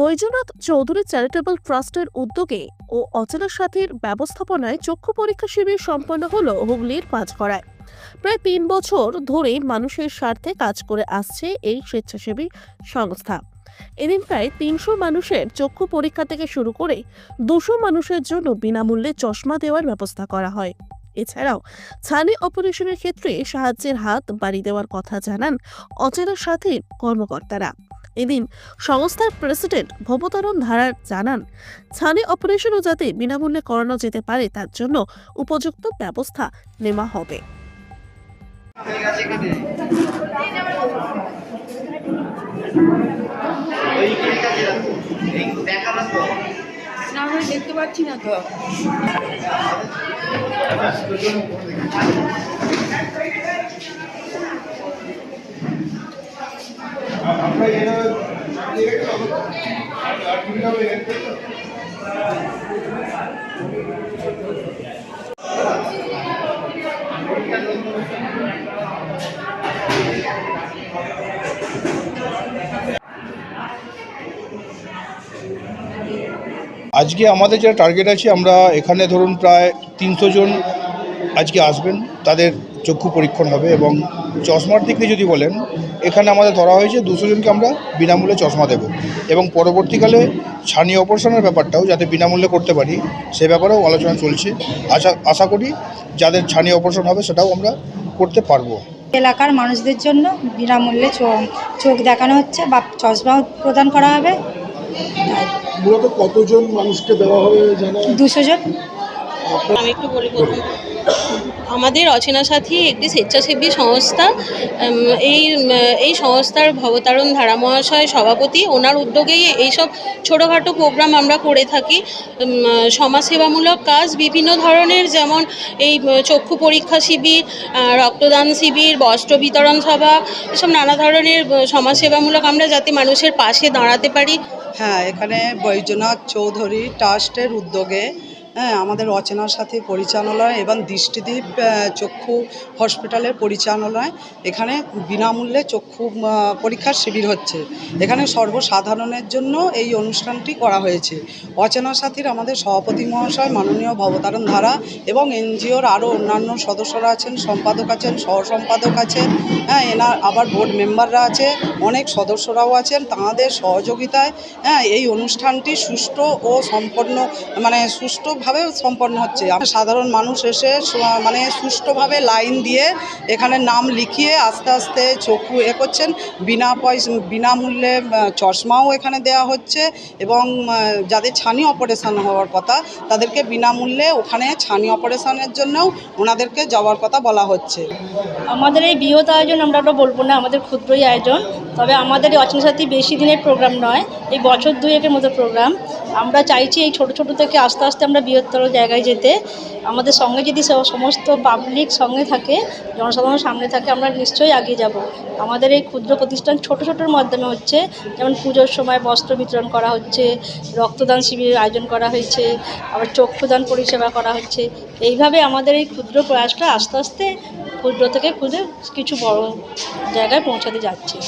Baidyanath Chowdhury charitable ট্রাস্টের উদ্যোগে ও অচেনা সাথীর ব্যবস্থাপনায় চক্ষু পরীক্ষা শিবির সম্পন্ন হল হুগলির পাঁচগড়ায়। প্রায় তিন বছর ধরে মানুষের স্বার্থে কাজ করে আসছে এই স্বেচ্ছাসেবী সংস্থা। এদিন প্রায় তিনশো মানুষের চক্ষু পরীক্ষা থেকে শুরু করে দুশো মানুষের জন্য বিনামূল্যে চশমা দেওয়ার ব্যবস্থা করা হয়। এছাড়াও ছানি অপারেশনের ক্ষেত্রে সাহায্যের হাত বাড়িয়ে দেওয়ার কথা জানান অচেনা সাথীর কর্মকর্তারা। এদিন সংস্থার প্রেসিডেন্ট ভবতারণ ধারার জানান, ছানি অপারেশনও যাতে বিনামূল্যে করানো যেতে পারে, তার জন্য উপযুক্ত ব্যবস্থা নেওয়া হবে। দেখতে পাচ্ছি না তো আজকে আমাদের যেটা টার্গেট আছে আমরা এখানে ধরুন প্রায় তিনশো জন আজকে আসবেন তাদের চক্ষু পরীক্ষণ হবে এবং চশমার দিক দিয়ে যদি বলেন এখানে আমাদের ধরা হয়েছে দুশো জনকে আমরা বিনামূল্যে চশমা দেব এবং পরবর্তীকালে ছানি অপারেশনের ব্যাপারটাও যাতে বিনামূল্যে করতে পারি সে ব্যাপারেও আলোচনা চলছে। আশা আশা করি যাদের ছানি অপারেশন হবে সেটাও আমরা করতে পারব। এলাকার মানুষদের জন্য বিনামূল্যে চোখ দেখানো হচ্ছে বা চশমা প্রদান করা হবে। মূলত কতজন মানুষকে দেওয়া হবে দুশো জন। আমি একটু বলি আমাদের অচেনা সাথী একটি স্বেচ্ছাসেবী সংস্থা এই এই সংস্থার ভবতারণ ধারা মহাশয় সভাপতি, ওনার উদ্যোগেই এইসব ছোটোখাটো প্রোগ্রাম আমরা করে থাকি। সমাজসেবামূলক কাজ বিভিন্ন ধরনের, যেমন এই চক্ষু পরীক্ষা শিবির রক্তদান শিবির, বস্ত্র বিতরণ সভা, এসব নানা ধরনের সমাজসেবামূলক আমরা যাতে মানুষের পাশে দাঁড়াতে পারি। হ্যাঁ এখানে বৈদ্যনাথ চৌধুরী ট্রাস্টের উদ্যোগে হ্যাঁ আমাদের অচেনার সাথে পরিচালনায় এবং দৃষ্টিদীপ আহ, চক্ষু হসপিটালের পরিচালনায় এখানে বিনামূল্যে চক্ষু পরীক্ষার শিবির হচ্ছে। এখানে সর্বসাধারণের জন্য এই অনুষ্ঠানটি করা হয়েছে। অচেনা সাথীর আমাদের সভাপতি মহাশয় মাননীয় ভবতারণ ধারা এবং এনজিওর আরও অন্যান্য সদস্যরা আছেন সম্পাদক আছেন সহ সম্পাদক আছেন হ্যাঁ এনার আবার বোর্ড মেম্বাররা আছে অনেক সদস্যরাও আছেন। তাঁদের সহযোগিতায় হ্যাঁ এই অনুষ্ঠানটি সুষ্ঠু ও সম্পন্ন মানে সুষ্ঠুভাবে সম্পন্ন হচ্ছে। সাধারণ মানুষ এসে মানে সুষ্ঠুভাবে লাইন দিয়ে এখানে নাম লিখিয়ে আস্তে আস্তে চক্ষু এ করছেন। বিনা পয়সা, বিনামূল্যে চশমাও এখানে দেওয়া হচ্ছে এবং যাদের ছানি অপারেশন হওয়ার কথা তাদেরকে বিনামূল্যে ওখানে ছানি অপারেশনের জন্যও ওনাদেরকে যাওয়ার কথা বলা হচ্ছে। আমাদের এই বৃহৎ আয়োজন আমরা ওটা বলব না, আমাদের ক্ষুদ্রই আয়োজন। তবে আমাদের এই অচেনা সাথী বেশি দিনের প্রোগ্রাম নয়, এই বছর দুয়েকের মতো প্রোগ্রাম। আমরা চাইছি এই ছোট ছোট থেকে আস্তে আস্তে আমরা বৃহত্তর জায়গায় যেতে, আমাদের সঙ্গে যদি সমস্ত পাবলিক সঙ্গে থাকে, জনসাধারণ সামনে থাকে, আমরা নিশ্চয়ই এগিয়ে যাব। আমাদের এই ক্ষুদ্র প্রতিষ্ঠান ছোট ছোটোর মাধ্যমে হচ্ছে, যেমন পুজোর সময় বস্ত্র বিতরণ করা হচ্ছে, রক্তদান শিবিরের আয়োজন করা হয়েছে, আবার চক্ষুদান পরিষেবা করা হচ্ছে। এইভাবে আমাদের এই ক্ষুদ্র প্রয়াসটা আস্তে আস্তে ক্ষুদ্র থেকে ক্ষুদ্র কিছু বড় জায়গায় পৌঁছাতে যাচ্ছে।